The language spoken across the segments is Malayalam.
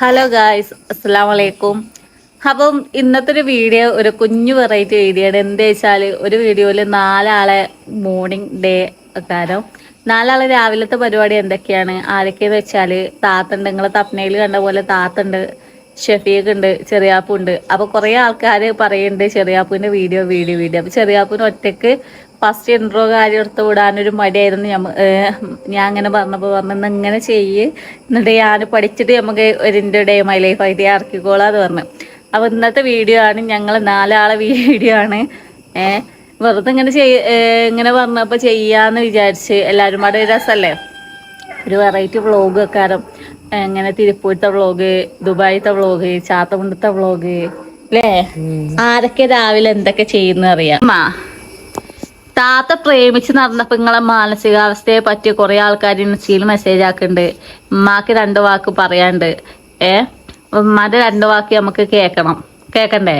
ഹലോ ഗായ്സ് അസ്സാം വലൈക്കും അപ്പം ഇന്നത്തെ ഒരു വീഡിയോ ഒരു കുഞ്ഞു വെറൈറ്റി വീഡിയോ ആണ് എന്താ വെച്ചാൽ ഒരു വീഡിയോയിൽ നാലാളെ മോർണിംഗ് ഡേ കാരണം നാലാളെ രാവിലത്തെ പരിപാടി എന്തൊക്കെയാണ്? ആരൊക്കെയെന്ന് വെച്ചാൽ താത്തുണ്ട്. നിങ്ങൾ തപ്നയിൽ കണ്ട പോലെ താത്തുണ്ട് ഷെഫീഖ് ഉണ്ട് ചെറിയാപ്പുണ്ട്. അപ്പോൾ കുറേ ആൾക്കാർ പറയുന്നുണ്ട് ചെറിയാപ്പുവിന്റെ വീഡിയോ വീഡിയോ വീഡിയോ അപ്പോൾ ചെറിയാപ്പുവിന് ഒറ്റയ്ക്ക് ഫസ്റ്റ് ഇൻട്രോ കാര്യം എടുത്ത് വിടാനൊരു മടിയായിരുന്നു. ഞമ്മ ഞാൻ അങ്ങനെ പറഞ്ഞപ്പോൾ പറഞ്ഞു ഇങ്ങനെ ചെയ്യ്. എന്നിട്ട് ഞാൻ പഠിച്ചിട്ട് നമുക്ക് ഒരു ഇന്റെ ഡേ മൈ ലൈഫ് ആയിട്ട് ഇറക്കിക്കോളാന്ന് പറഞ്ഞു. അപ്പോൾ ഇന്നത്തെ വീഡിയോ ആണ് ഞങ്ങൾ നാലാളെ വീഡിയോ ആണ്. ഏഹ് വെറുതെ ഇങ്ങനെ ചെയ്യ ഇങ്ങനെ പറഞ്ഞപ്പോൾ ചെയ്യാന്ന് വിചാരിച്ച് എല്ലാവരും കൂടെ ഒരു രസമല്ലേ ഒരു വെറൈറ്റി വ്ളോഗ് വെക്കാറും ഇങ്ങനെ തിരുപ്പൂരത്തെ വ്ളോഗ് ദുബായിത്തെ വ്ളോഗ് ചാത്തമുണ്ടത്തെ വ്ളോഗ് അല്ലേ ആരൊക്കെ രാവിലെ എന്തൊക്കെ ചെയ്യുന്ന അറിയാം അമ്മാ, താത്ത പ്രേമിച്ച് നടന്നപ്പോ നിങ്ങളെ മാനസികാവസ്ഥയെ പറ്റി കുറെ ആൾക്കാർ ഇൻസ്റ്റയിൽ മെസ്സേജ് ആക്കുന്നുണ്ട് ഉമ്മാക്ക് രണ്ട് വാക്ക് പറയാണ്ട്. ഏ? ഉമ്മാന്റെ രണ്ട് വാക്ക് നമുക്ക് കേക്കണം. കേക്കണ്ടേ?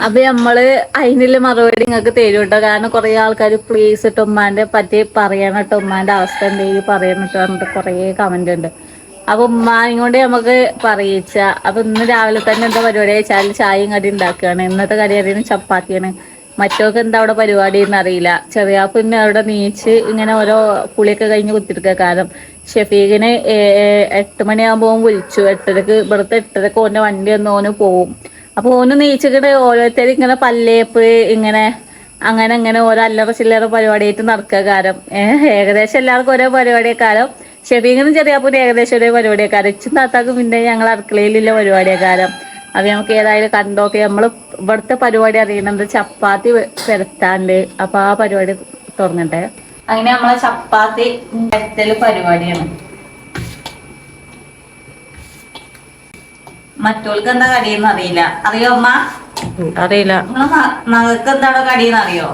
അപ്പൊ നമ്മൾ അതിനുള്ള മറുപടി നിങ്ങൾക്ക് തരും കാരണം കുറെ ആൾക്കാർ പ്ലീസ് ഇട്ട് ഉമ്മാന്റെ പറ്റി പറയണം കേട്ടോ ഉമ്മാന്റെ അവസ്ഥ എന്തെങ്കിലും പറയണം കേട്ടോ പറഞ്ഞിട്ട് കുറെ കമന്റ് ഉണ്ട് അപ്പൊ ഉമ്മാനും കൊണ്ട് നമുക്ക് പറയിച്ച. അപ്പൊ ഇന്ന് രാവിലെ തന്നെ എന്താ പരിപാടി? വെച്ചാൽ ചായയും കടി ഉണ്ടാക്കുകയാണ് ഇന്നത്തെ കടി അറിയുന്നത് ചപ്പാത്തിയാണ്. മറ്റോക്ക് എന്താ അവിടെ പരിപാടി എന്ന് അറിയില്ല. ചെറിയ പിന്നെ അവിടെ നീച്ച് ഇങ്ങനെ ഓരോ കുളിയൊക്കെ കഴിഞ്ഞ് കുത്തിരിക്കുക കാരണം ഷഫീഖിന് എട്ട് മണിയാകുമ്പോൾ വിളിച്ചു. എട്ടരക്ക് ഇവിടുത്തെ എട്ടരക്ക് ഓന്റെ വണ്ടി ഒന്ന് ഓന് പോവും. അപ്പൊ ഓന് നീച്ചിട്ട് ഓരോരുത്തർ ഇങ്ങനെ പല്ലേപ്പ് ഇങ്ങനെ അങ്ങനെ അങ്ങനെ ഓരോ അല്ലറ ചില്ലറ പരിപാടിയായിട്ട് നടക്കുക കാരം ഏഹ് ഏകദേശം എല്ലാവർക്കും ഓരോ പരിപാടിയെക്കാരം. ചെറിയ ചെറിയാപ്പൂര് ഏകദേശം ഒരേ പരിപാടിയെക്കാരം. ഇച്ചും താത്താക്കും പിന്നെ ഞങ്ങൾ അടുക്കളയിലുള്ള പരിപാടിയെക്കാരം. അപ്പൊ നമുക്ക് ഏതായാലും കണ്ടോക്കെ. നമ്മൾ ഇവിടുത്തെ പരിപാടി അറിയണത് ചപ്പാത്തി പെരത്താണ്ട് അപ്പൊ ആ പരിപാടി തുറന്നിട്ടെ അങ്ങനെ നമ്മളെ ചപ്പാത്തി പെരത്തൽ പരിപാടിയാണ്. മറ്റോൾക്ക് എന്താ കടിയെന്ന് അറിയില്ല. അറിയോ അമ്മ അറിയില്ല. നിങ്ങൾക്ക് എന്താണോ കടിയെന്ന് അറിയോ?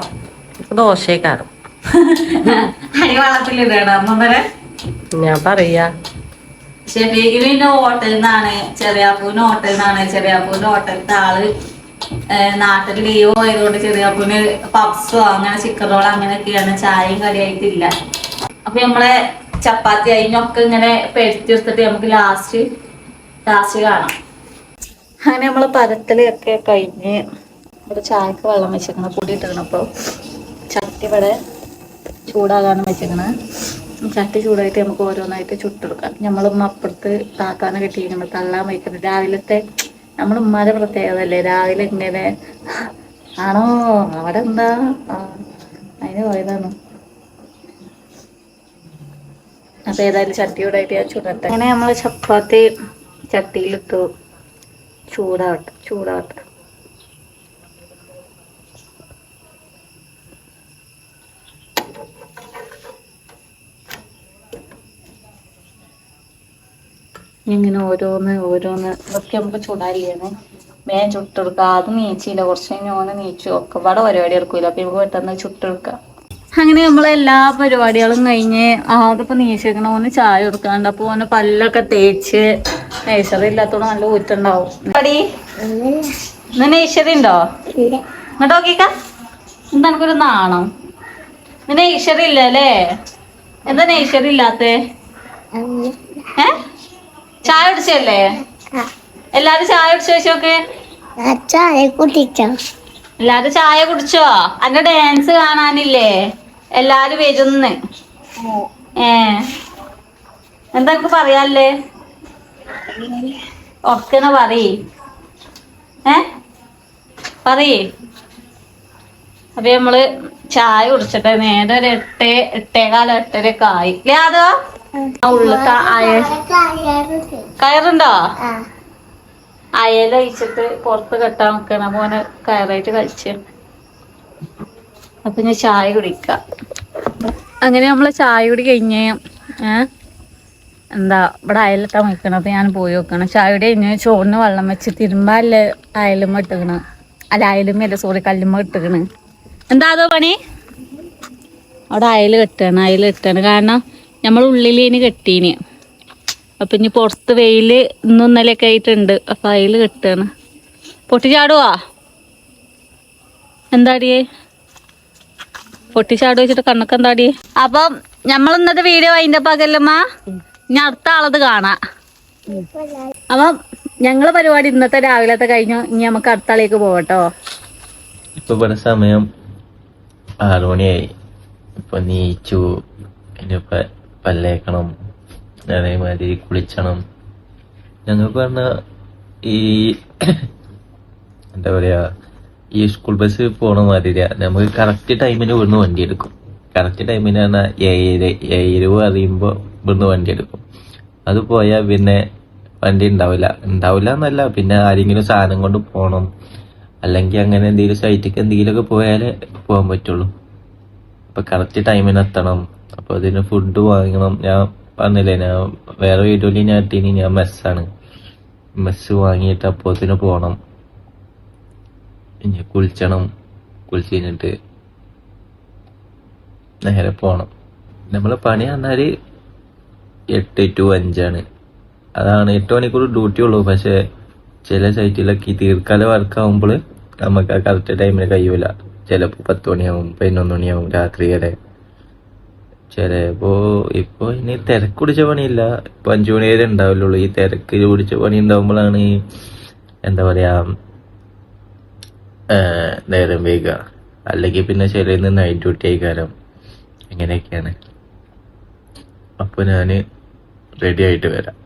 ദോശക്കാരും അരി വെള്ളത്തിലിടണം. അമ്മ ഞാൻ പറയാ. ഷെഫീഖിന് പിന്നെ ഹോട്ടലിൽ നിന്നാണ് ചെറിയാപ്പൂവിന്റെ ഹോട്ടലിൽ നിന്നാണ് ചെറിയാപ്പൂവിന്റെ ഹോട്ടലിലത്തെ ആൾ നാട്ടിൽ ലീവ് ആയതുകൊണ്ട് ചെറിയാപ്പൂവിന് പപ്സോ അങ്ങനെ ചിക്കൻ റോൾ അങ്ങനെയൊക്കെയാണ് ചായയും കറിയായിട്ടില്ല അപ്പൊ നമ്മളെ ചപ്പാത്തി അതിനൊക്കെ ഇങ്ങനെ പെരുത്തിയെടുത്തിട്ട് നമുക്ക് ലാസ്റ്റ് ലാസ്റ്റ് കാണാം. അങ്ങനെ നമ്മൾ പരത്തലൊക്കെ കഴിഞ്ഞ് ഒരു ചായക്ക് വെള്ളം വെച്ചേക്കണം പൊടി ഇട്ടിക്കണം. അപ്പോൾ ചട്ടി ഇവിടെ ചൂടാകാനും വെച്ചേക്കണ്. ചട്ടി ചൂടായിട്ട് നമുക്ക് ഓരോന്നായിട്ട് ചുട്ടെടുക്കാം. നമ്മളും അപ്പുറത്ത് താക്കാന്ന് കെട്ടിയിരിക്കണം തള്ളാൻ വയ്ക്കുന്നത്. രാവിലത്തെ നമ്മൾ ഉമ്മാരെ പ്രത്യേകത അല്ലേ രാവിലെ ഇങ്ങനെ ആണോ? അവിടെ എന്താ അതിന് പോയതാണ്. അപ്പൊ ഏതായാലും ചട്ടിയോടായിട്ട് ഞാൻ ചുടട്ടെ. അങ്ങനെ നമ്മൾ ചപ്പാത്തി ചട്ടിയിലിട്ടു. ചൂടാവട്ടെ ചൂടാവട്ടെ. ഇങ്ങനെ ഓരോന്ന് ഓരോന്ന്. ഇതൊക്കെ നമുക്ക് ചുടാല്ലേന്ന് വേഗം ചുട്ടെടുക്കുക അത് നീച്ചില്ല. കുറച്ച് കഴിഞ്ഞ് ഓന് നീച്ചു. ഒക്കെ പാടെ പരിപാടി എടുക്കൂല അപ്പൊ നമുക്ക് പെട്ടെന്ന് ചുട്ടെടുക്ക. അങ്ങനെ നമ്മളെ എല്ലാ പരിപാടികളും കഴിഞ്ഞ് ആദ്യപ്പോ നീച്ചിരിക്കണ ഓന് ചായ കൊടുക്കാണ്ട്. അപ്പൊ ഓന് പല്ലൊക്കെ തേച്ച് നേഴ്സറി ഇല്ലാത്തോണ്ട് നല്ല ഊറ്റുണ്ടാവും. പടി ഇന്ന് നേഴ്സറി ഉണ്ടോ? ഇങ്ങോട്ട് നോക്കിക്ക. എന്താ എനിക്കൊരു നാണം. ഇന്ന് നേഴ്സറി ഇല്ലല്ലേ എന്താ നേഴ്സറി ഇല്ലാത്തേ? ഏ? ചായ കുടിച്ചല്ലേ എല്ലാരും ചായ കുടിച്ചു വെച്ചോക്കെ ചായ കുടിച്ചോ? എല്ലാരും ചായ കുടിച്ചോ? അന്റെ ഡാൻസ് കാണാനില്ലേ? എല്ലാരും വരുന്ന്. ഏ. എന്താ എനിക്ക് പറയാല്ലേ ഒക്കനെ പറയ്. ഏ? പറയേ. അപ്പൊ നമ്മൾ ചായ കുടിച്ചിട്ട് നേരെ ഒരു എട്ടേ എട്ടേകാലം എട്ടരയൊക്കെ ആയി. ഇല്ലേ അതോ കയറുണ്ടോ അയല അയച്ചിട്ട് പുറത്ത് കെട്ടാൻ നിൽക്കണ പോലെ കയറായിട്ട് കഴിച്ച്. അപ്പൊ ഞാൻ ചായ കുടിക്ക. അങ്ങനെ നമ്മൾ ചായ കുടി കഴിഞ്ഞ് എന്താ ഇവിടെ അയലിട്ടാ നിൽക്കണത് ഞാൻ പോയി നോക്കണം. ചായ കുടി കഴിഞ്ഞ് ചോറിന് വെള്ളം വെച്ച് തിരുമ്പാല്ലേ അയലും ഇട്ടുകണ് അല്ല അയലും അല്ല സോറി കല്ലുമ്മ ഇട്ടുകണ് എന്താ അതോ പണി? അവിടെ അയൽ കെട്ടാണ് അയൽ കെട്ടാണ്. കാരണം നമ്മൾ ഉള്ളിൽ കെട്ടീന്. അപ്പം ഇനി പുറത്ത് വെയിൽ ഇന്നും ഇന്നലെയൊക്കെ ആയിട്ടുണ്ട്. അപ്പം അതിൽ കെട്ടാണ്. പൊട്ടിച്ചാടുവാ? എന്താടിയേ? പൊട്ടിച്ചാട് വെച്ചിട്ട് കണ്ണൊക്കെ എന്താടിയേ? അപ്പം നമ്മൾ ഇന്നത്തെ വീഡിയോ അതിന്റെ പകല്ലമ്മ ഇനി അടുത്ത ആളത് കാണാം. അപ്പം ഞങ്ങളെ പരിപാടി ഇന്നത്തെ രാവിലത്തെ കഴിഞ്ഞു. ഇനി നമുക്ക് അടുത്ത ആളേക്ക് പോകട്ടോ. ഇപ്പൊ ഇവിടെ സമയം ആറുമണിയായി ഇപ്പൊ നീച്ചു. ഇനിയിപ്പൊ പല്ലേക്കണം അതേമാതിരി കുളിച്ചണം. ഞങ്ങൾക്ക് പറഞ്ഞ ഈ എന്താ പറയാ ഈ സ്കൂൾ ബസ് പോണ മാതിരി നമുക്ക് കറക്റ്റ് ടൈമിന് ഇവിടുന്ന് വണ്ടി എടുക്കും. കറക്റ്റ് ടൈമിന് പറഞ്ഞാൽ ഏഴ് ഏഴ് അറിയുമ്പോ ഇവിടുന്ന് വണ്ടി എടുക്കും. അത് പോയാൽ പിന്നെ വണ്ടി ഉണ്ടാവില്ല. ഉണ്ടാവില്ല എന്നല്ല പിന്നെ ആരെങ്കിലും സാധനം കൊണ്ട് പോണം. അല്ലെങ്കിൽ അങ്ങനെ എന്തെങ്കിലും സൈറ്റിക്ക് എന്തെങ്കിലുമൊക്കെ പോയാലേ പോകാൻ പറ്റുള്ളൂ. അപ്പൊ കറക്റ്റ് ടൈമിന് എത്തണം. അപ്പൊ അതിന് ഫുഡ് വാങ്ങണം ഞാൻ പറഞ്ഞില്ലേ ഞാൻ വേറെ വീഡിയോയിൽ ഞാൻ എത്തിന് ഞാൻ മെസ്സാണ് മെസ്സ് വാങ്ങിയിട്ട് അപ്പോത്തിന് പോണം. ഇനി കുളിച്ചണം. കുളിച്ച് കഴിഞ്ഞിട്ട് നേരെ പോണം. നമ്മളെ പണി പറഞ്ഞാൽ എട്ട് ടു അഞ്ചാണ്. അതാണ് എട്ട് മണിക്കൂർ ഡ്യൂട്ടി ഉള്ളൂ. പക്ഷെ ചില സൈറ്റിലൊക്കെ ഈ തീർക്കാല വർക്ക് ആകുമ്പോൾ നമുക്ക് ആ കറക്റ്റ് ടൈമിന് കഴിയൂല. ചിലപ്പോൾ പത്ത് മണിയാവും പതിനൊന്ന് മണിയാവും രാത്രി വരെ. ചിലപ്പോ ഇപ്പൊ ഇനി തിരക്ക് പിടിച്ച പണിയില്ല. ഇപ്പൊ അഞ്ചു മണി വരെ ഉണ്ടാവില്ലുള്ളൂ ഈ തിരക്ക് പിടിച്ച പണി ഉണ്ടാവുമ്പോഴാണ് എന്താ പറയാ നേരം വൈകുക അല്ലെങ്കിൽ പിന്നെ ചില നൈറ്റ് ഡ്യൂട്ടി ആയിക്കാരം. അങ്ങനെയൊക്കെയാണ് അപ്പൊ ഞാൻ റെഡി ആയിട്ട് വരാം.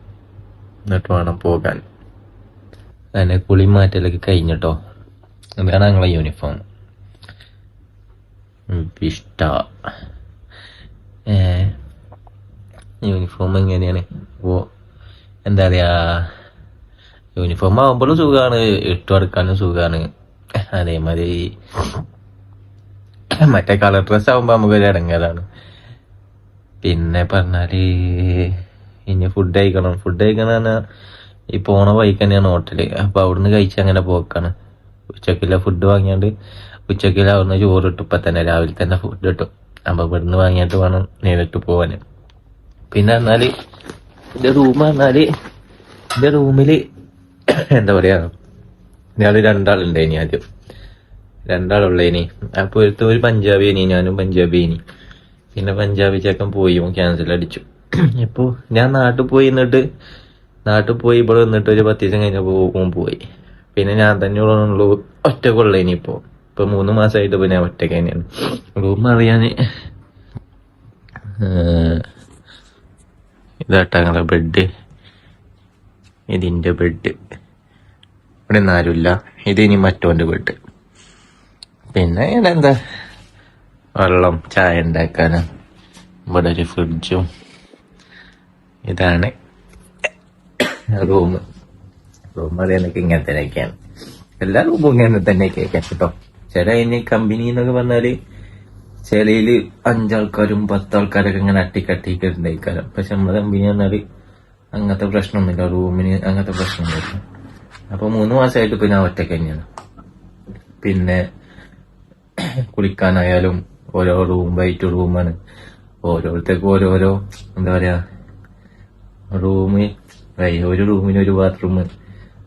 എന്നിട്ട് വേണം പോകാൻ. അങ്ങനെ കുളി മാറ്റലൊക്കെ കഴിഞ്ഞിട്ടോ? അതാണ് ഞങ്ങളെ യൂണിഫോം ഇഷ്ട. യൂണിഫോം എങ്ങനെയാണ്? ഓ എന്താ പറയാ യൂണിഫോം ആവുമ്പോഴും സുഖമാണ് ഇട്ട് കൊടുക്കാനും സുഖമാണ് അതേമാതിരി മറ്റേ കളർ ഡ്രസ് ആവുമ്പോ നമുക്കൊരു ഇടങ്ങേറാണ്. പിന്നെ പറഞ്ഞാൽ ഇനി ഫുഡ് കഴിക്കണം. ഫുഡ് കഴിക്കണം ഈ പോണ വഴിക്ക് തന്നെയാണ് ഹോട്ടൽ അപ്പൊ അവിടുന്ന് കഴിച്ച് അങ്ങനെ പോക്കാണ്. ഉച്ചക്കില്ല ഫുഡ് വാങ്ങിയാണ്ട് ഉച്ചക്കില്ല അവിടുന്ന് ചോറ് ഇട്ടു. ഇപ്പൊ തന്നെ രാവിലെ തന്നെ ഫുഡ് കിട്ടും അപ്പൊ ഇവിടുന്ന് വാങ്ങിയിട്ട് വേണം നേരിട്ട് പോവാന്. പിന്നെ എന്നാൽ എന്റെ റൂം എന്നാൽ എന്റെ റൂമിൽ എന്താ പറയാ ഞാൾ രണ്ടാളുണ്ടായിനി ആദ്യം. രണ്ടാളുള്ളേനി. അപ്പൊ ഒരുത്ത ഒരു പഞ്ചാബിയേനി ഞാനും പഞ്ചാബിയേനി. പിന്നെ പഞ്ചാബി ചേക്കൻ പോയി ക്യാൻസൽ അടിച്ചു. ഇപ്പൊ ഞാൻ നാട്ടിൽ പോയി എന്നിട്ട് നാട്ടിൽ പോയി ഇവിടെ വന്നിട്ട് ഒരു പത്ത് ദിവസം കഴിഞ്ഞപ്പോ പോയി. പിന്നെ ഞാൻ തന്നെ ഉള്ളൂ ഒറ്റക്കുള്ളേനി കൊള്ളേനി ഇപ്പൊ മൂന്ന് മാസമായിട്ട് ഇപ്പൊ ഞാൻ ഒറ്റയ്ക്ക് തന്നെയാണ്. റൂം അറിയാന് ഇതാട്ടാ ഞങ്ങളെ ബെഡ് ഇതിന്റെ ബെഡ് ഇവിടെ ഒന്നും ഇത് ഇനി മറ്റോന്റെ ബെഡ് പിന്നെ ഇവിടെ എന്താ വെള്ളം ചായ ഉണ്ടാക്കാനും. ഇവിടെ ഒരു ഫ്രിഡ്ജും ഇതാണ് റൂം റൂം അറിയാനൊക്കെ ഇങ്ങനെ തന്നെയൊക്കെയാണ്. എല്ലാ റൂമും ഇങ്ങനെ തന്നെയൊക്കെ കേട്ടോ. ചില ഇനി കമ്പനി എന്നൊക്കെ പറഞ്ഞാൽ ചിലയിൽ അഞ്ചാൾക്കാരും പത്താൾക്കാരൊക്കെ ഇങ്ങനെ അട്ടിക്കട്ടിക്ക് ഉണ്ടായിക്കാരം പക്ഷെ നമ്മുടെ കമ്പനി പറഞ്ഞാൽ അങ്ങനത്തെ പ്രശ്നമൊന്നുമില്ല. റൂമിന് അങ്ങനത്തെ പ്രശ്നമൊന്നുമില്ല. അപ്പൊ മൂന്ന് മാസമായിട്ട് ഇപ്പൊ ഞാൻ ഒറ്റ തന്നെയാണ്. പിന്നെ കുളിക്കാനായാലും ഓരോ റൂം വൈറ്റ് റൂമാണ് ഓരോരുത്തർക്കും ഓരോരോ എന്താ പറയാ റൂമ് ഒരു റൂമിന് ഒരു ബാത്റൂം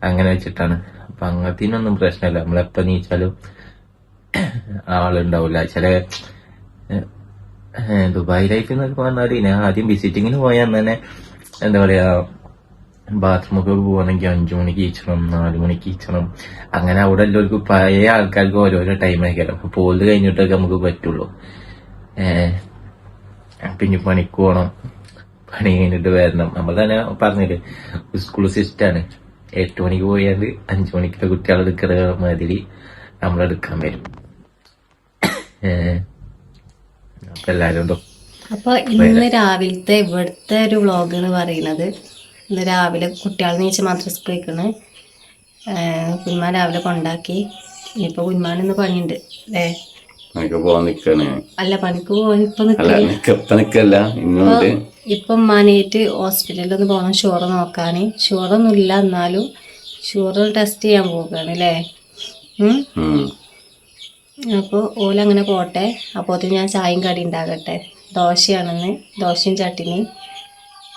അങ്ങനെ വെച്ചിട്ടാണ്. അപ്പൊ അങ്ങനത്തിനൊന്നും പ്രശ്നമില്ല. നമ്മളെപ്പോ നീച്ചാലും ആളുണ്ടാവില്ല. ചില ദുബായ് ലൈഫ് എന്നൊക്കെ പറഞ്ഞാൽ ഞാൻ ആദ്യം വിസിറ്റിങ്ങിന് പോയാൽ തന്നെ എന്താ പറയാ ബാത്റൂമൊക്കെ പോകണമെങ്കിൽ അഞ്ചു മണിക്ക് ഈച്ചണം നാലു മണിക്ക് ഈച്ചണം അങ്ങനെ അവിടെ എല്ലാവർക്കും പഴയ ആൾക്കാർക്ക് ഓരോരോ ടൈം ആയിരിക്കും. അപ്പൊ പോലത് കഴിഞ്ഞിട്ടൊക്കെ നമുക്ക് പറ്റുള്ളൂ. പിന്നെ പണിക്ക് പോകണം പണി കഴിഞ്ഞിട്ട് വരണം. നമ്മൾ തന്നെ പറഞ്ഞില്ലേ സ്കൂൾ സിസ്റ്റാണ് എട്ട് മണിക്ക് പോയാൽ അഞ്ചു മണിക്കുള്ള കുട്ടികൾ എടുക്കുന്ന മാതിരി നമ്മളെടുക്കാൻ വരും. എല്ലാരും അപ്പൊ ഇന്ന് രാവിലത്തെ ഇവിടുത്തെ ഒരു വ്ളോഗ് എന്ന് പറയുന്നത്. ഇന്ന് രാവിലെ കുട്ടികളെ നീച്ച് മദ്രസ് പോയിക്കണ്. കുഞ്ഞുമാൻ രാവിലെ കൊണ്ടാക്കി. ഇനിയിപ്പോ കുഞ്ഞുമാൻ ഇന്ന് പണിയുണ്ട്. അല്ലേ പോവാൻ നിക്കാണ്. അല്ല പണിക്ക് പോയി ഇപ്പൊ നിക്കല്ല. ഇന്നുണ്ട് ഇപ്പം ഉമ്മാനായിട്ട് ഹോസ്പിറ്റലിൽ ഒന്ന് പോകണം ഷുഗർ നോക്കാൻ ഇല്ല എന്നാലും ഷുഗർ ടെസ്റ്റ് ചെയ്യാൻ പോവുകയാണ് അല്ലേ. അപ്പോൾ ഓലങ്ങനെ പോട്ടെ. അപ്പോൾ ഞാൻ ചായയും കടി ഉണ്ടാകട്ടെ. ദോശയാണെന്ന് ദോശയും ചട്ടിനി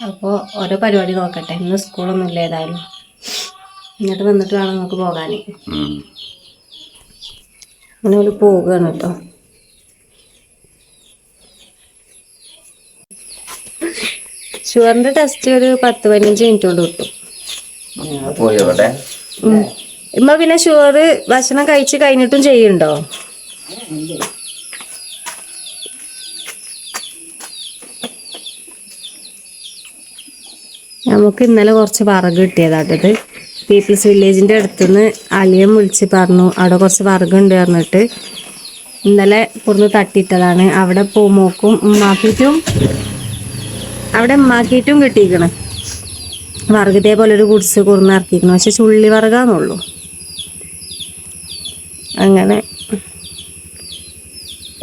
അപ്പോൾ ഓരോ പരിപാടി നോക്കട്ടെ. ഇന്ന് സ്കൂളൊന്നും ഇല്ല ഏതായാലും എന്നിട്ട് വന്നിട്ട് വേണം നമുക്ക് പോകാൻ. അങ്ങനെ ഒരു പോവുകയാണ് കേട്ടോ ഷുഗറിന്റെ ടെസ്റ്റ് ഒരു പത്ത് പതിനഞ്ച് മിനിറ്റ് കൊണ്ട് കിട്ടും. പോയി ഇമ്മ പിന്നെ ഷുഗർ ഭക്ഷണം കഴിച്ച് കഴിഞ്ഞിട്ടും ചെയ്യുന്നുണ്ടോ? നമുക്ക് ഇന്നലെ കുറച്ച് വറക് കിട്ടിയതാട്ടത് പീപ്പിൾസ് വില്ലേജിന്റെ അടുത്തുനിന്ന് അലിയം വിളിച്ച് പറഞ്ഞു അവിടെ കുറച്ച് വറകുണ്ട് പറഞ്ഞിട്ട്. ഇന്നലെ പുറന്ന് തട്ടിയിട്ടതാണ്. അവിടെ പൂമോക്കും ഉമ്മാക്കിയിട്ടും അവിടെ ഉമ്മാക്കിയിട്ടും കിട്ടിയിരിക്കണം. വറക് ഇതേപോലെ ഒരു കുടിസ് കുറുന്ന് ഇറക്കിയിരിക്കണം. പക്ഷെ ചുള്ളി വറകാന്നുള്ളൂ. അങ്ങനെ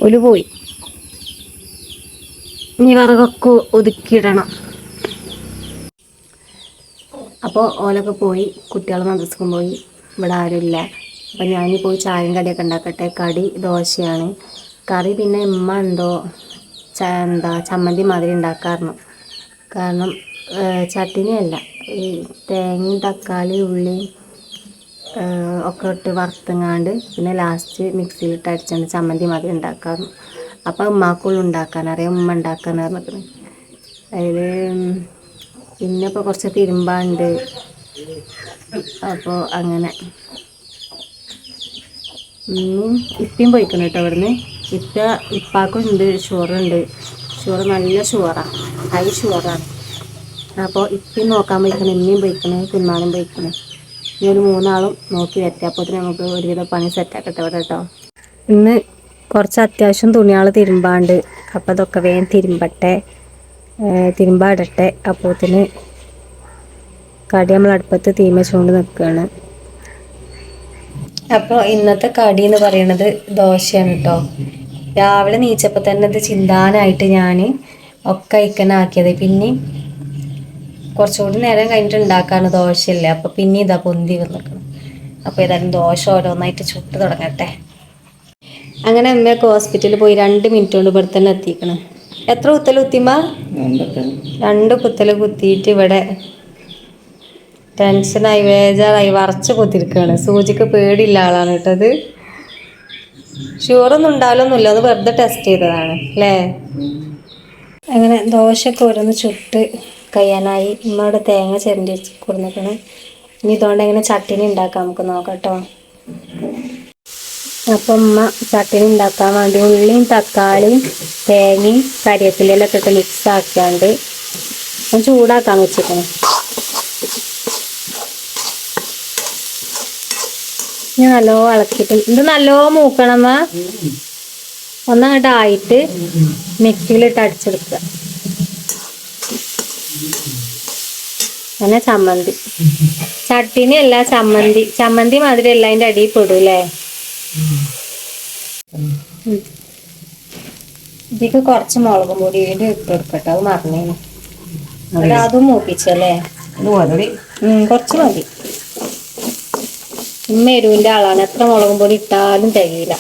ഒരു പോയി. ഇനി വിറകൊക്കെ ഒതുക്കിയിടണം. അപ്പോൾ ഓലൊക്കെ പോയി കുട്ടികൾ മദ്രസക്കും പോയി. ഇവിടെ ആരുമില്ല. അപ്പം ഞാൻ പോയി ചായയും കടിയൊക്കെ ഉണ്ടാക്കട്ടെ. കടി ദോശയാണ്. കറി പിന്നെ ഉമ്മ എന്തോ ച എന്താ ചമ്മന്തി മാതിരി ഉണ്ടാക്കാറുണ്ട് കാരണം ചട്ടിനിയല്ല. ഈ തേങ്ങയും തക്കാളി ഉള്ളിയും ഒക്കെ ഇട്ട് വറുത്തങ്ങാണ്ട് പിന്നെ ലാസ്റ്റ് മിക്സിയിലിട്ട് അടിച്ചാണ് ചമ്മന്തി മാതിരി ഉണ്ടാക്കാറ് അപ്പോൾ ഉമ്മാക്കുള്ള ഉണ്ടാക്കാൻ അറിയാം ഉമ്മ ഉണ്ടാക്കാൻ പറഞ്ഞത് അതിൽ പിന്നെ ഇപ്പോൾ കുറച്ച് തിരുമ്പാണ്ട്. അപ്പോൾ അങ്ങനെ. ഇപ്പം പോയിക്കണം കേട്ടോ അവിടുന്ന് ഇപ്പ ഇപ്പാക്കും ഉണ്ട് ഷുഗറുണ്ട് ഷുഗർ നല്ല ഷുഗറാണ് ഹൈ ഷുഗറാണ് അപ്പോൾ ഇപ്പം നോക്കാൻ പോയിക്കണം ഇമ്മയും പോയിക്കണേ കുന്മാനും പോയിക്കണേ. ഇനി ഒരു മൂന്നാളും നോക്കി വരട്ടെ അപ്പോൾ നമുക്ക് ഒരുവിധം പണി സെറ്റാക്കട്ടെ ഇവിടെ കേട്ടോ ഇന്ന് കുറച്ച് അത്യാവശ്യം തുണികൾ തിരുമ്പാണ്ട്. അപ്പോൾ അതൊക്കെ വേഗം തിരുമ്പട്ടെ. തിരുമ്പാടട്ടെ. അപ്പോത്തിന് കടി നമ്മൾ അടുപ്പത്ത് തീമ ചൂണ്ട് നിൽക്കുകയാണ് അപ്പോൾ ഇന്നത്തെ കടി എന്ന് പറയുന്നത് ദോശയാണ് കേട്ടോ രാവിലെ നീച്ചപ്പോൾ തന്നെ ഇത് ചിന്താനായിട്ട് ഞാൻ ഒക്കെ ഇക്കനാക്കിയത് പിന്നെ കുറച്ചുകൂടി നേരം കഴിഞ്ഞിട്ട് ഉണ്ടാക്കാണ് ദോശയില്ല? അപ്പോൾ പിന്നെ ഇതാ പൊന്തി വന്നിക്കണം അപ്പോൾ ഏതായാലും ദോശ ഓരോന്നായിട്ട് ചുട്ട് തുടങ്ങട്ടെ. അങ്ങനെ അമ്മയൊക്കെ ഹോസ്പിറ്റലിൽ പോയി രണ്ട് മിനിറ്റ് കൊണ്ട് ഇവിടെ തന്നെ എത്തിക്കണം. എത്ര കുത്തൽ കുത്തിമ്മ? രണ്ട് കുത്തൽ കുത്തിയിട്ട് ഇവിടെ ടെൻഷനായി വേജാറായി വറച്ച് കുത്തിരിക്കുകയാണ്. സൂചിക്ക് പേടിയില്ല ആളാണ് കേട്ടത് ഷുഗറൊന്നും ഉണ്ടാവില്ലൊന്നുമില്ല അത് വെറുതെ ടെസ്റ്റ് ചെയ്തതാണ്. അല്ലേ? അങ്ങനെ ദോശയൊക്കെ ഓരോന്ന് ചുട്ട് കഴിയാനായി ഉമ്മയുടെ തേങ്ങ ചിരണ്ടി കൊടുന്നിരിക്കണം. ഇനി ഇതുകൊണ്ട് എങ്ങനെ ചട്ടിനി ഉണ്ടാക്കാം നമുക്ക് നോക്കാം കേട്ടോ. അപ്പം ഉമ്മ ചട്ടിനി ഉണ്ടാക്കാൻ വേണ്ടി ഉള്ളിയും തക്കാളിയും തേങ്ങയും കരിവേപ്പിലയിലൊക്കെ ഇട്ട് മിക്സ് ആക്കിയാണ്ട് ചൂടാക്കാൻ വെച്ചിരിക്കണം. ഞാൻ നല്ലോ ഇളക്കിയിട്ട് ഇത് നല്ലോ മൂക്കണമ്മ ഒന്നങ്ങോട്ട് മിക്സിയിലിട്ട് അടിച്ചെടുക്കുക. അങ്ങനെ ചമ്മന്തി. ചട്ടിനി അല്ല ചമ്മന്തി. ചമ്മന്തി മാതിരി അല്ല അതിന്റെ അടിയിൽ പെടും അല്ലേ? ഇതിക്ക് കുറച്ച് മുളകും പൊടി ഇട്ട് കൊടുക്കട്ടെ. അത് മറന്നേനു. അതും മൂപ്പിച്ചല്ലേ കുറച്ച് മതി. ഉമ്മ എരുവിന്റെ ആളാണ്. എത്ര മുളകും പൊടി ഇട്ടാലും തികയില്ല.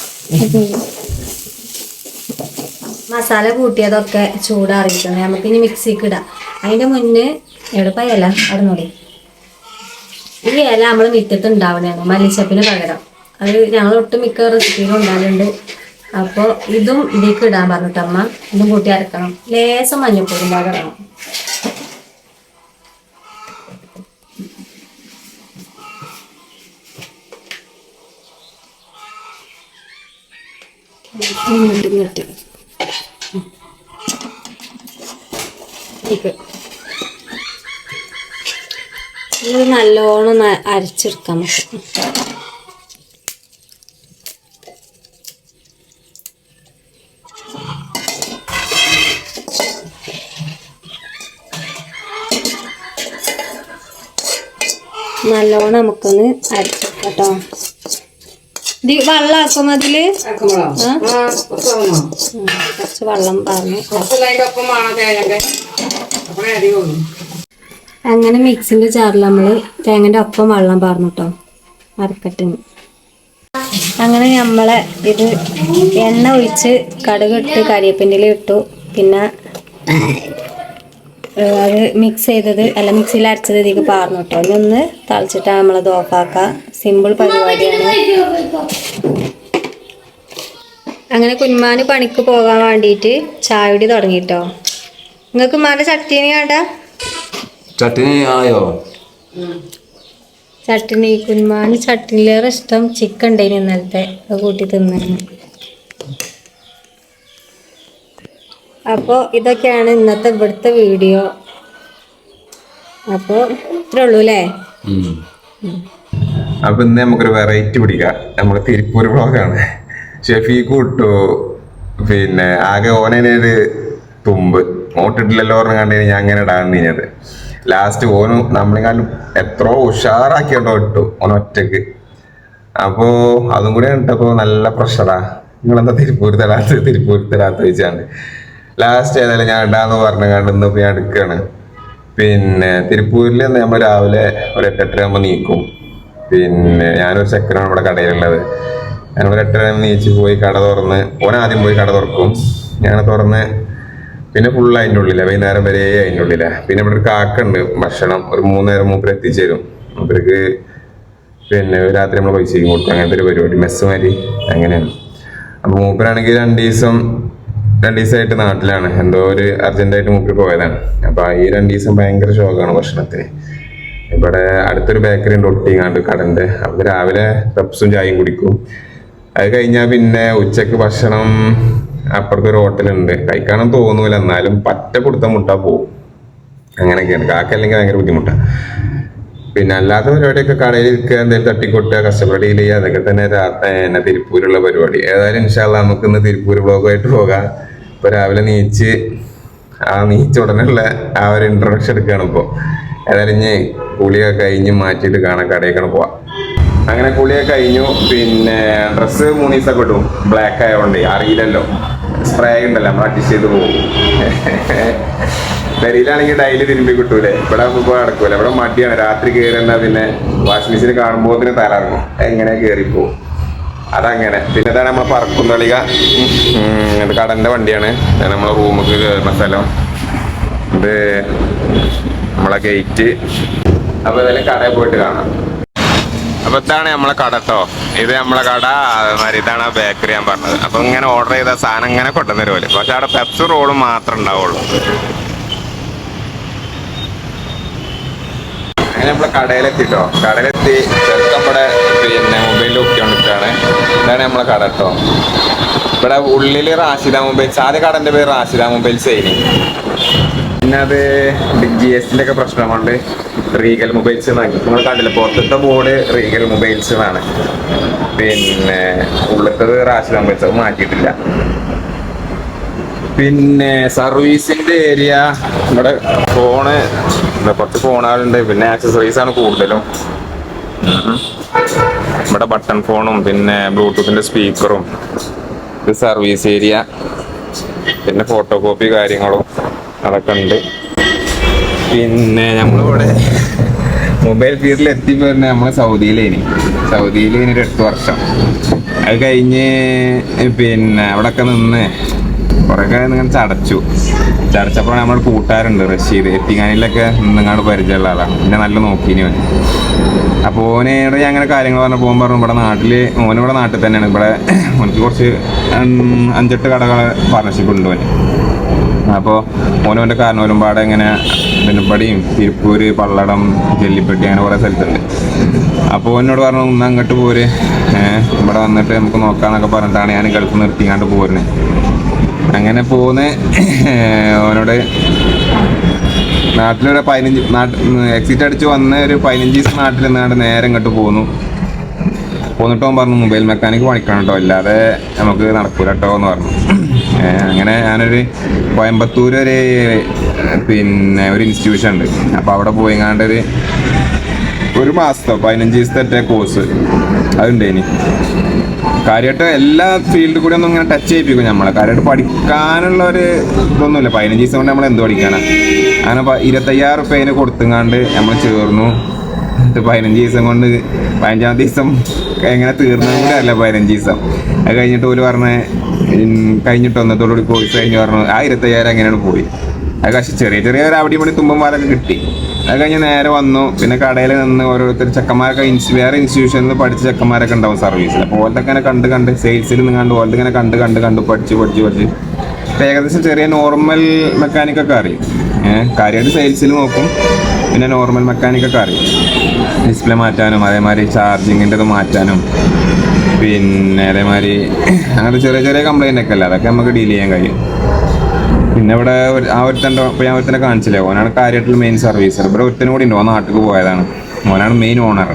മസാല കൂട്ടിയതൊക്കെ ചൂടാറിയിട്ടുണ്ട്. നമുക്കിനി മിക്സിക്ക് ഇടാം. അതിന്റെ മുന്നേ എളുപ്പ ഇല? അവിടെ നോടി ഈ ഇല നമ്മൾ മിറ്റത്ത് ഉണ്ടാവണതാണ് മല്ലിച്ചപ്പിന് പകരം. അത് ഞങ്ങൾ ഒട്ടും മിക്ക റെസിപ്പിയിലും ഉണ്ടാകുന്നുണ്ട് അപ്പോൾ ഇതും ഇതിലേക്ക് ഇടാൻ പറഞ്ഞിട്ടമ്മ ഇതും കൂട്ടി അരക്കണം. ലേസം മഞ്ഞപ്പൊടി പകരണം ഇങ്ങോട്ട് ഇങ്ങോട്ട് ഇത് നല്ലോണം അരച്ചെടുക്കാം. നമുക്ക് നല്ലോണം നമുക്കൊന്ന് അരച്ചെടുക്കാം കേട്ടോ. ഇത് വെള്ളമാക്കും അതിൽ? കുറച്ച് വെള്ളം പറഞ്ഞു അങ്ങനെ മിക്സിന്റെ ജാറിൽ നമ്മൾ തേങ്ങന്റെ ഒപ്പം വെള്ളം പറഞ്ഞു കേട്ടോ അരക്കട്ടിന് അങ്ങനെ നമ്മൾ ഇത് എണ്ണ ഒഴിച്ച് കടുക് ഇട്ട് കരിവേപ്പിന്റെ ഇട്ടു. പിന്നെ അത് മിക്സ് ചെയ്തത് അല്ല മിക്സിയിൽ അരച്ചത് ഇതിലേക്ക് പാർന്നു കേട്ടോ ഇനി ഒന്ന് തളിച്ചിട്ടാണ് നമ്മളത് ഓഫാക്കാം സിമ്പിൾ പരിപാടിയാണ്. അങ്ങനെ കുഞ്ഞുമാന് പണിക്ക് പോകാൻ വേണ്ടിയിട്ട് ചായ കുടി തുടങ്ങിട്ടോ നിങ്ങൾക്ക് മാറി ചട്ടീനി വേണ്ട? ചട്ടിനി ആയോ ചട്ടിനി കുന്മാന് ചട്ടിനിലേറെ ഇഷ്ടം ചിക്കൻ ഉണ്ടായിന് ഇന്നലത്തെ അത് കൂട്ടി തിന്നിരുന്നു അപ്പോൾ ഇതൊക്കെയാണ് ഇന്നത്തെ ഇവിടുത്തെ വീഡിയോ. അപ്പോൾ ഇത്രേ ഉള്ളൂ അല്ലേ അപ്പൊ ഇന്ന് നമുക്കൊരു വെറൈറ്റി പിടിക്കാം. നമ്മൾ തിരുപ്പൂർ ബ്ലോഗാണ് ഷെഫീക്ക് കൂട്ടു പിന്നെ ആകെ ഓനൊരു തുമ്പ്. ഓട്ടിട്ടില്ലല്ലോ പറഞ്ഞ കണ്ടു ഞാൻ അങ്ങനെ ഇടാൻ കഴിഞ്ഞത് ലാസ്റ്റ് ഓനും നമ്മളെക്കാളും എത്രയോ ഉഷാറാക്കിയോട്ടോ ഇട്ടു ഓൻ ഒറ്റയ്ക്ക്. അപ്പോ അതും കൂടെ ഇട്ടപ്പോ നല്ല പ്രഷറാ നിങ്ങളെന്താ തിരുപ്പൂർ തരാത്ത തിരുപ്പൂർ തരാത്ത വെച്ചാണ്ട് ലാസ്റ്റ് ഏതായാലും ഞാൻ ഇടാന്ന് പറഞ്ഞു കണ്ട് ഇന്നിപ്പോ ഞാൻ എടുക്കാണ്. പിന്നെ തിരുപ്പൂരിൽ നമ്മൾ രാവിലെ ഒരു എട്ടെട്ടര ആകുമ്പോൾ നീക്കും. പിന്നെ ഞാനൊരു ചെക്കനാണ് ഇവിടെ കടയിലുള്ളത്. ഞാൻ ഒരു എട്ടര നീച്ച് പോയി കട തുറന്ന് ഓൻ ആദ്യം പോയി കട തുറക്കും. ഞാൻ തുറന്ന് പിന്നെ ഫുൾ അതിന്റെ ഉള്ളില്ല വൈകുന്നേരം വരെ അതിന്റെ ഉള്ളില്ല പിന്നെ ഇവിടെ ഒരു കാക്കുണ്ട് ഭക്ഷണം ഒരു മൂന്നേരം മൂപ്പർ മൂപ്പര് എത്തിച്ചു തരും. മൂപ്പർക്ക് പിന്നെ രാത്രി നമ്മൾ പൈസ കൊടുക്കും. അങ്ങനത്തെ ഒരു പരിപാടി മെസ്സ് മാതിരി അങ്ങനെയാണ്. അപ്പോൾ മൂപ്പരാണെങ്കിൽ രണ്ട് ദിവസം രണ്ട് ദിവസമായിട്ട് നാട്ടിലാണ്. എന്തോ ഒരു അർജന്റായിട്ട് മൂപ്പര് പോയതാണ്. അപ്പോൾ ഈ രണ്ട് ദിവസം ഭയങ്കര ഷോക്കാണ് ഭക്ഷണത്തിന്. ഇവിടെ അടുത്തൊരു ബേക്കറി ഉണ്ട് ഒട്ടിങ്ങാണ്ട് കടന്റെ അവിടെ രാവിലെ പെപ്സും ചായയും കുടിക്കും. അത് കഴിഞ്ഞാൽ പിന്നെ ഉച്ചയ്ക്ക് ഭക്ഷണം അപ്പുറത്തെ ഒരു ഹോട്ടലുണ്ട്. കഴിക്കാനും തോന്നൂല. എന്നാലും പറ്റ കൊടുത്ത മുട്ട പോവും. അങ്ങനെയൊക്കെയാണ്. കാക്കല്ലെങ്കിൽ ഭയങ്കര ബുദ്ധിമുട്ടാണ് പിന്നെ അല്ലാത്ത പരിപാടിയൊക്കെ കടയിൽ ഇരിക്കുക എന്തെങ്കിലും തട്ടിക്കൊട്ടുക കസ്റ്റമർ ഡീൽ ചെയ്യുക അതൊക്കെ തന്നെ എന്നെ തിരുപ്പൂരുള്ള പരിപാടി. ഏതായാലും ഇൻഷാല്ല നമുക്ക് ഇന്ന് തിരുപ്പൂർ ബ്ലോഗായിട്ട് പോകാം. ഇപ്പൊ രാവിലെ നീച്ച് ആ നീച്ച ഉടനെയുള്ള ആ ഒരു ഇൻട്രൊഡക്ഷൻ എടുക്കുകയാണ് ഇപ്പോൾ ഏതായാലും ഇനി കുളിയൊക്കെ കഴിഞ്ഞ് മാറ്റിയിട്ട് കാണാൻ കടയിലേക്കാണ് പോവാം. അങ്ങനെ കുളിയൊക്കെ കഴിഞ്ഞു. പിന്നെ ഡ്രസ്സ് മൂന്നീസൊക്കെ ഇടും ബ്ലാക്ക് ആയതുകൊണ്ട്. അറിയില്ലല്ലോ. സ്പ്രേ ഉണ്ടല്ലോ നമ്മൾ അഡ്ജസ്റ്റ് ചെയ്ത് പോകും പെരിയിലാണെങ്കിൽ ഡെയിലി തിരുമ്പി കിട്ടൂലേ? ഇവിടെ ഇപ്പോൾ നടക്കൂല. ഇവിടെ മടിയാണ്. രാത്രി കയറി എന്നാ പിന്നെ വാഷിംഗ് മെഷീൻ കാണുമ്പോൾ തന്നെ തലറങ്ങും എങ്ങനെ കയറിപ്പോവും അതങ്ങനെ. പിന്നെ ഇതാണ് നമ്മളെ പറക്കും തളിക. ഇത് വണ്ടിയാണ്. നമ്മളെ റൂമിക്ക് കയറുന്ന സ്ഥലം. ഇത് നമ്മളെ ഗേറ്റ് അപ്പോൾ ഇതെല്ലാം കടയിൽ പോയിട്ട് കാണാം. അപ്പൊ ഇതാണ് നമ്മളെ കട കേട്ടോ ഇത് നമ്മളെ കട. അതേമാതിരി ഇതാണ് ബേക്കറി ഞാൻ പറഞ്ഞത്. അപ്പൊ ഇങ്ങനെ ഓർഡർ ചെയ്ത സാധനം ഇങ്ങനെ കൊണ്ടുവന്നൊരു പക്ഷെ അവിടെ പെപ്സ് റോളും മാത്രമേ ഉണ്ടാവുള്ളൂ. അങ്ങനെ നമ്മളെ കടയിലെത്തിട്ടോ കടയിലെത്തി ചെറുക്കം ഇവിടെ പിന്നെ മൊബൈലിൽ ഒക്കെയാണ് ഇതാണ് നമ്മളെ കട കേട്ടോ ഇവിടെ ഉള്ളിൽ റാഷിദ മൊബൈൽസ് ആദ്യ കടന്റെ പേര് റാഷിദ മൊബൈൽസ് ആയിനി പിന്നെ അത് ജി എസ് ടിന്റെ ഒക്കെ പ്രശ്നം റീഗൽ മൊബൈൽസ് എന്നാക്കി നിങ്ങൾ കണ്ടില്ല പുറത്തത്തെ ബോർഡ് റീഗൽ മൊബൈൽസ് എന്നാണ് പിന്നെ ഉള്ളത്തത് റാഷിദ മൊബൈൽസ് അത് മാറ്റിയിട്ടില്ല. പിന്നെ സർവീസിന്റെ ഏരിയ നമ്മുടെ ഫോണ് കുറച്ച് ഫോണുകളുണ്ട് പിന്നെ ആക്സസറീസ് ആണ് കൂടുതലും. നമ്മുടെ ബട്ടൺ ഫോണും പിന്നെ ബ്ലൂടൂത്തിന്റെ സ്പീക്കറും ഇത് സർവീസ് ഏരിയ പിന്നെ ഫോട്ടോ കോപ്പി കാര്യങ്ങളും. അതൊക്കെ പിന്നെ നമ്മളിവിടെ മൊബൈൽ ഫീൽഡിൽ എത്തിയപ്പോൾ തന്നെ നമ്മൾ സൗദിയിലേനി. സൗദിയിൽ ഇനി ഒരു എട്ട് വർഷം. അത് കഴിഞ്ഞ് പിന്നെ അവിടെയൊക്കെ നിന്ന് കുറേയൊക്കെ നിങ്ങൾ ചടച്ചു. ചടച്ചപ്പോൾ നമ്മൾ കൂട്ടുകാരുണ്ട് റഷീദ്. എത്തിങ്ങാനിലൊക്കെ നിങ്ങളുടെ പരിചയമുള്ള ആളാണ്. പിന്നെ നല്ല നോക്കിന് അവൻ അപ്പോൾ ഓനോട് ഞാൻ അങ്ങനെ കാര്യങ്ങൾ പറഞ്ഞപ്പോൾ ഓൻ പറഞ്ഞു ഇവിടെ നാട്ടിൽ ഓനിവിടെ നാട്ടിൽ തന്നെയാണ്. ഇവിടെ ഓനക്ക് കുറച്ച് അഞ്ചെട്ട് കടകൾ പാർട്ണർഷിപ്പ് ഉണ്ട് ഓന്. അപ്പോൾ ഓനോന്റെ കാരണവരുമ്പാടെ ഇങ്ങനെ ഇവിടെയും തിരുപ്പൂര് പള്ളടം ജെല്ലിപ്പെട്ടി അങ്ങനെ കുറേ സ്ഥലത്തുണ്ട്. അപ്പോൾ എന്നോട് പറഞ്ഞു ഒന്ന് അങ്ങോട്ട് പോര്. ഇവിടെ വന്നിട്ട് നമുക്ക് നോക്കാമെന്നൊക്കെ പറഞ്ഞിട്ടാണ് ഞാൻ ഗൾഫ് നിർത്തിങ്ങാണ്ട് പോരുന്നത് അങ്ങനെ പോകുന്ന ഓനോട് നാട്ടിലൊരു പതിനഞ്ച് നാട്ട് എക്സിറ്റ് അടിച്ച് വന്ന ഒരു പതിനഞ്ച് ദിവസം നാട്ടിൽ നിന്നാണ്ട് നേരെ ഇങ്ങോട്ട് പോന്നു. പോന്നിട്ട് അവൻ പറഞ്ഞു മൊബൈൽ മെക്കാനിക് പണിക്കണം കേട്ടോ അല്ലാതെ നമുക്ക് നടക്കൂല കേട്ടോ എന്ന് പറഞ്ഞു. അങ്ങനെ ഞാനൊരു കോയമ്പത്തൂർ ഒരു പിന്നെ ഒരു ഇൻസ്റ്റിറ്റ്യൂഷൻ ഉണ്ട്. അപ്പോൾ അവിടെ പോയി ഒരു ഒരു മാസത്തോ പതിനഞ്ച് ദിവസത്തെ കോഴ്സ് അതുണ്ട് ഇനി കാര്യമായിട്ട് എല്ലാ ഫീൽഡിൽ കൂടെ ഒന്നും ഇങ്ങനെ ടച്ച് ചെയ്യിപ്പിക്കും നമ്മളെ കാര്യമായിട്ട് പഠിക്കാനുള്ള ഒരു ഇതൊന്നുമില്ല. പതിനഞ്ച് ദിവസം കൊണ്ട് നമ്മൾ എന്ത് പഠിക്കാനാണ് അങ്ങനെ ഇരുപത്തയ്യായിരം റുപ്യേന് കൊടുത്തുങ്ങാണ്ട് നമ്മൾ ചേർന്നു. പതിനഞ്ച് ദിവസം കൊണ്ട് പതിനഞ്ചാം ദിവസം എങ്ങനെ തീർന്നതും കൂടെ അല്ല പതിനഞ്ച് ദിവസം. അത് കഴിഞ്ഞിട്ട് ഓര് പറഞ്ഞ കഴിഞ്ഞിട്ട് വന്നതോടുകൂടി കോഴ്സ് കഴിഞ്ഞ് പറഞ്ഞു ആ ഇരുപത്തയ്യായിരം അങ്ങനെയാണ് പോയി? അത് ചെറിയ ചെറിയ ഒരു അവിടെ മണി തുമ്പന്മാരൊക്കെ കിട്ടി. അത് കഴിഞ്ഞ് നേരെ വന്നു. പിന്നെ കടയിൽ നിന്ന് ഓരോരുത്തർ ചെക്കന്മാരൊക്കെ ഇൻസ് വേറെ ഇൻസ്റ്റിറ്റ്യൂഷനിൽ പഠിച്ച ചെക്കന്മാരൊക്കെ ഉണ്ടാവും സർവീസിൽ അപ്പോൾ ഓലത്തെ ഇങ്ങനെ കണ്ട് കണ്ട് സെയിൽസിൽ നിന്ന് കണ്ട് ഓലത്തെ ഇങ്ങനെ കണ്ട് കണ്ട് കണ്ട് പഠിച്ച് പഠിച്ച് പഠിച്ച്. ഏകദേശം ചെറിയ നോർമൽ മെക്കാനിക്കൊക്കെ അറിയും. ഏഹ് കാര്യമായിട്ട് സെയിൽസിൽ നോക്കും. പിന്നെ നോർമൽ മെക്കാനിക്കൊക്കെ അറിയും. ഡിസ്പ്ലേ മാറ്റാനും അതേമാതിരി ചാർജിങ്ങിന്റെ മാറ്റാനും പിന്നെ അതേമാതിരി അങ്ങനത്തെ ചെറിയ ചെറിയ കംപ്ലൈന്റ് ഒക്കെ അല്ല? അതൊക്കെ നമുക്ക് ഡീൽ ചെയ്യാൻ കഴിയും. പിന്നെ ഇവിടെ ആ ഒരുത്തന്റെ ഇപ്പം ഞാൻ ഒരുത്തനെ കാണിച്ചില്ലേ? ഓനാണ് കാര്യമായിട്ടുള്ള മെയിൻ സർവീസർ ഇവിടെ ഒരുത്തനും കൂടി ഉണ്ട്. ഓ നാട്ടിൽ പോയതാണ്. ഓനാണ് മെയിൻ ഓണർ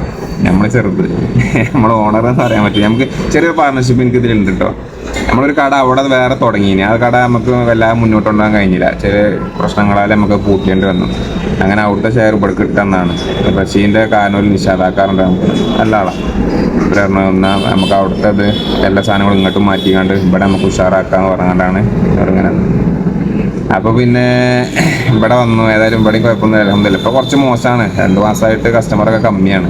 നമ്മൾ ചെറുത്. നമ്മൾ ഓണറെന്ന് പറയാൻ പറ്റും നമുക്ക് ചെറിയൊരു പാർട്ണർഷിപ്പ് എനിക്ക് ഇതിലുണ്ട് കേട്ടോ നമ്മളൊരു കട അവിടെ വേറെ തുടങ്ങിയിനി. ആ കട നമുക്ക് വല്ലാതെ മുന്നോട്ട് കൊണ്ടുപോകാൻ കഴിഞ്ഞില്ല. ചില പ്രശ്നങ്ങളാൽ നമുക്ക് പൂട്ടേണ്ടി വന്നു. അങ്ങനെ അവിടുത്തെ ഷെയർ ഇവിടെ കിട്ടുന്നതാണ് റഷീന്റെ കാനൂരിൽ നിഷാദാക്കാറുണ്ട് നമുക്ക്. നല്ല ആളാണ് എന്നാൽ നമുക്ക് അവിടുത്തെ അത് എല്ലാ സാധനങ്ങളും ഇങ്ങോട്ട് മാറ്റിക്കാണ്ട് ഇവിടെ നമുക്ക് ഉഷാറാക്കാന്ന് പറഞ്ഞുകൊണ്ടാണ് ഇങ്ങനെ അപ്പോൾ പിന്നെ ഇവിടെ വന്നു. ഏതായാലും ഇവിടെയും കുഴപ്പമൊന്നും അലഹമില്ല ഇപ്പോൾ കുറച്ച് മോശമാണ്. രണ്ട് മാസമായിട്ട് കസ്റ്റമറൊക്കെ കമ്മിയാണ്.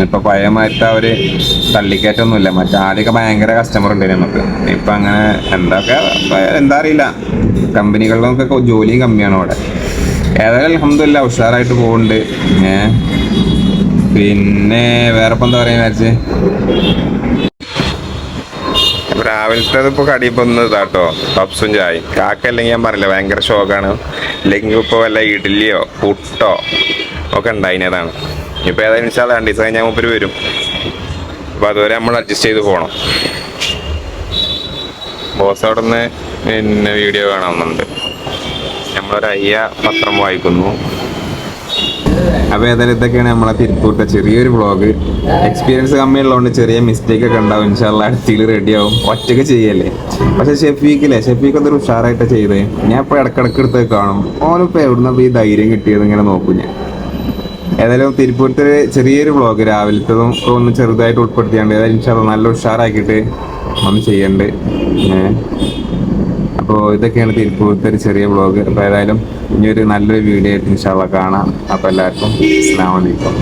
ഇപ്പൊ പഴയ മാറ്റ അവർ തള്ളിക്കയറ്റൊന്നുമില്ല മറ്റേ ആദ്യമൊക്കെ ഭയങ്കര കസ്റ്റമർ ഉണ്ടായിരുന്നു നമുക്ക് ഇപ്പൊ അങ്ങനെ എന്തൊക്കെ എന്താ അറിയില്ല. കമ്പനികളിലൊക്കെ ജോലിയും കമ്മിയാണ് അവിടെ. ഏതായാലും അലഹമില്ല ഉഷാറായിട്ട് പോകുന്നുണ്ട് ഏ? പിന്നെ വേറെ ഇപ്പം എന്താ പറയാ വിചാരിച്ച്? രാവിലത്തെ ഇപ്പൊ കടിപ്പൊന്ന് ഇതാട്ടോ പപ്സും ചായ കാക്ക അല്ലെങ്കിൽ ഞാൻ പറഞ്ഞില്ല ഭയങ്കര ഷോക്കാണ് അല്ലെങ്കിൽ ഇപ്പൊ വല്ല ഇഡ്ഡലിയോ പുട്ടോ ഒക്കെ ഉണ്ടായിനതാണ് ഇപ്പൊ ഏതായാലും ഇൻഷാല്ല രണ്ട് ദിവസം കഴിഞ്ഞാൽ മുപ്പര് വരും. അപ്പോൾ അതുവരെ നമ്മൾ അഡ്ജസ്റ്റ് ചെയ്ത് പോകണം ബോസ് അവിടെ നിന്ന് പിന്നെ വീഡിയോ കാണാവുന്നുണ്ട് നമ്മളൊരു അയ്യ പത്രം വായിക്കുന്നു. അപ്പോൾ ഏതായാലും ഇതൊക്കെയാണ് നമ്മളെ തിരുപ്പൂട്ട ചെറിയൊരു ബ്ലോഗ് എക്സ്പീരിയൻസ് കമ്മിയുള്ളതുകൊണ്ട് ചെറിയ മിസ്റ്റേക്ക് ഒക്കെ ഉണ്ടാവും. ഇൻഷാല്ല അടുത്തിൽ റെഡിയാവും ഒറ്റയ്ക്ക് ചെയ്യല്ലേ? പക്ഷെ ഷെഫീക്കില്ലേ ഷെഫീക്ക് അതൊരു ഉഷാറായിട്ട് ചെയ്തേ. ഞാൻ ഇപ്പോൾ ഇടക്കിടക്ക് എടുത്ത് കാണും. ഓനിപ്പോൾ എവിടുന്ന ഈ ധൈര്യം കിട്ടിയത് ഇങ്ങനെ നോക്കും ഞാൻ. ഏതായാലും തിരുപ്പൂരത്തെ ചെറിയൊരു ബ്ലോഗ് രാവിലത്തതും ഒന്ന് ചെറുതായിട്ട് ഉൾപ്പെടുത്തിയാണ്ട് ഏതായാലും ഇൻഷാല്ല നല്ല ഉഷാറാക്കിയിട്ട് ഒന്ന് ചെയ്യണ്ട്. അപ്പോൾ ഇതൊക്കെയാണ് തിരുപ്പൂരത്തെ ഒരു ചെറിയ ബ്ലോഗ് അപ്പോൾ ഏതായാലും ഇനി ഒരു നല്ലൊരു വീഡിയോ ആയിട്ട് ഇൻഷാല്ല കാണാം. അപ്പോൾ എല്ലാവർക്കും അസ്സാം വലൈക്കും